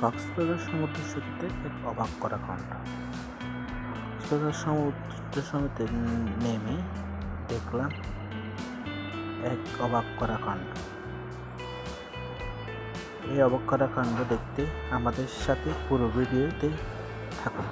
কক্সবাজার সমুদ্র সৈকতে এক অবাক করা কাণ্ড কক্সবাজার সমুদ্র সমিতে নেমে দেখলাম এক অবাক করা কাণ্ড। এই অবাক করা কাণ্ড দেখতে আমাদের সাথে পুরো ভিডিওতে থাকুন।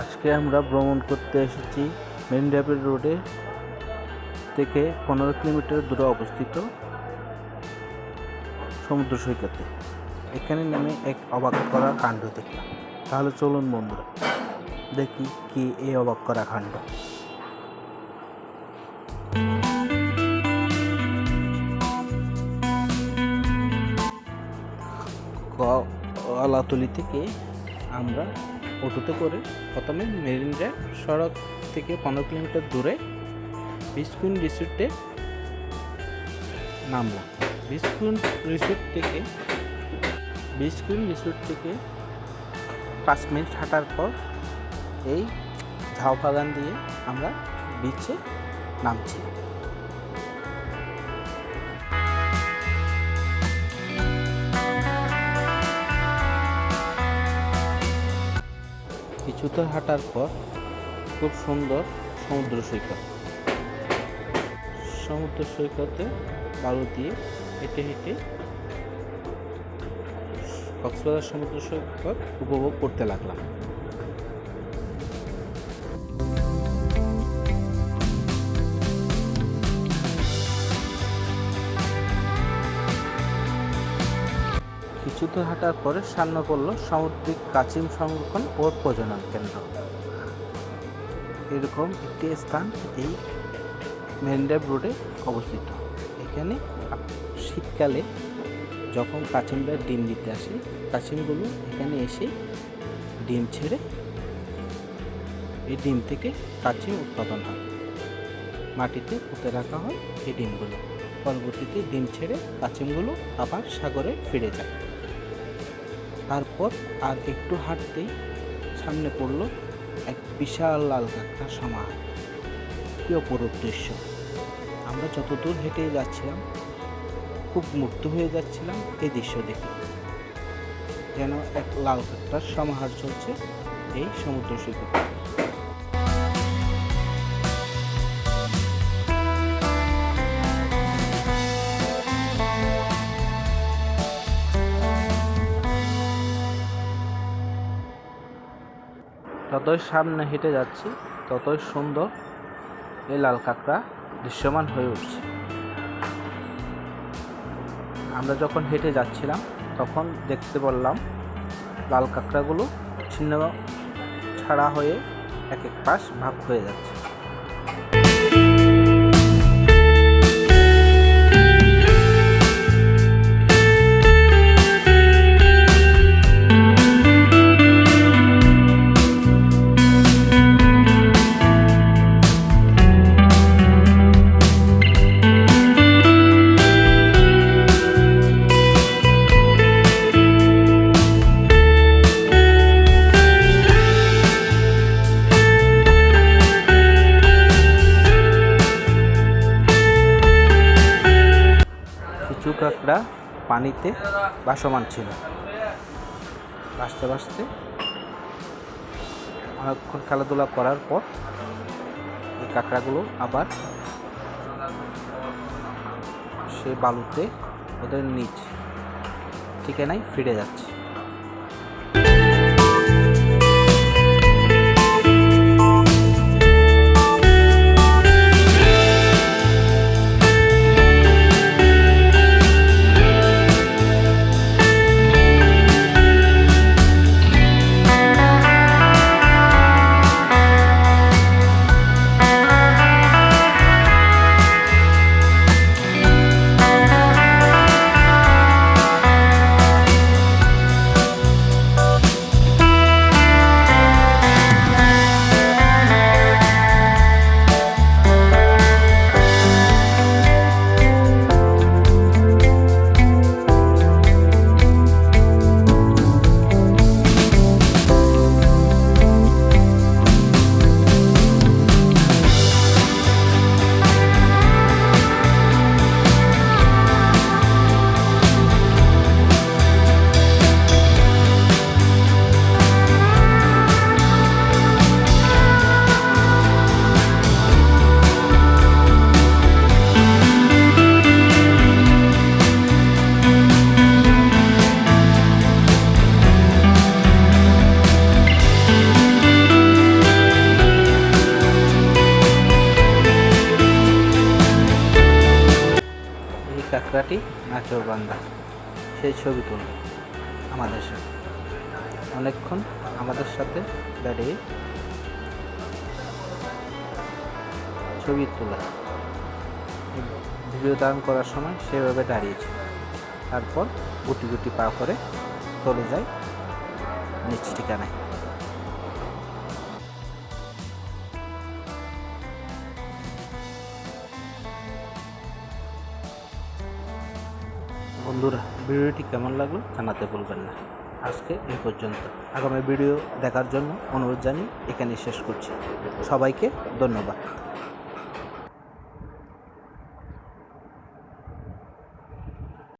আজকে আমরা ভ্রমণ করতে এসেছি মেন ড্রাইভের রোডে থেকে পনেরো কিলোমিটার দূরে অবস্থিত সমুদ্র সৈকতে। এখানে নেমে এক অবাক করা কাণ্ড দেখলাম। তাহলে চলুন বন্ধুরা, দেখি কি এই অবাক করা কাণ্ড। কলাতলি থেকে আমরা অটোতে করে প্রথমে মেরিন ড্রাইভ সড়ক থেকে পনেরো কিলোমিটার দূরে বিস্কুন রিসোর্টে নামলাম। বিস্কুন রিসোর্ট থেকে, বিস্কুন রিসোর্ট থেকে পাঁচ মিনিট হাঁটার পর এই ঝাউ বাগান দিয়ে আমরা বিচে নামছি। কিছুটা হাঁটার পর খুব সুন্দর সমুদ্র সৈকত। সমুদ্র সৈকতে বালু দিয়ে হেঁটে হেঁটে কক্সবাজার সমুদ্র সৈকত উপভোগ করতে লাগলাম। কিছুটা হাঁটার পরে সামনে পড়ল সামুদ্রিক কাচিম সংরক্ষণ ও প্রজনন কেন্দ্র। এরকম একটি স্থান এই মেরিনড্রাইভ রোডে অবস্থিত। এখানে শীতকালে যখন কাচিমরা ডিম দিতে আসে কাচিমগুলো এখানে এসে ডিম ছেড়ে এই ডিম থেকে কাচিম উৎপাদন হয়। মাটিতে পুঁতে রাখা হয় এই ডিমগুলো। পরবর্তীতে ডিম ছেড়ে কাচিমগুলো আবার সাগরে ফিরে যায়। তারপর আর একটু হাঁটতেই সামনে পড়ল এক বিশাল লাল কাঁকড়ার সমাহার কি অপরূপ দৃশ্য আমরা যতদূর হেঁটে যাচ্ছিলাম, খুব মুগ্ধ হয়ে যাচ্ছিলাম এই দৃশ্য দেখে। যেন এক লাল কাঁকড়ার সমাহার চলছে এই সমুদ্র সৈকতে। যতই সামনে হেঁটে যাচ্ছি, ততই সুন্দর এই লাল কাঁকড়া দৃশ্যমান হয়ে উঠছে। আমরা যখন হেঁটে যাচ্ছিলাম, তখন দেখতে বললাম লাল কাঁকড়াগুলো ছিন্ন ছাড়া হয়ে এক এক পাশ ভাগ হয়ে যাচ্ছে। কাঁকড়া পানিতে ভাসমান ছিল। ভাসতে ভাসতে অনেকক্ষণ খেলাধুলা করার পর এই কাঁকড়াগুলো আবার সে বালুতে ওদের নিচ ঠিকানায় ফিরে যাচ্ছে। মাটি নাচর বান্দা। সেই ছবি তুলল আমাদের সাথে। অনেকক্ষণ আমাদের সাথে দাঁড়িয়ে ছবি তোলা। ভিডিও ধারণ করার সময় সেভাবে দাঁড়িয়েছে তারপর গুটি গুটি পা করে চলে যায় নিচ ঠিকানায়। বন্ধুরা, ভিডিওটি কেমন লাগল জানাতে ভুলবেন না। আজকে এই পর্যন্ত। আগামী ভিডিও দেখার জন্য অনুরোধ জানিয়ে এখানে শেষ করছি। সবাইকে ধন্যবাদ।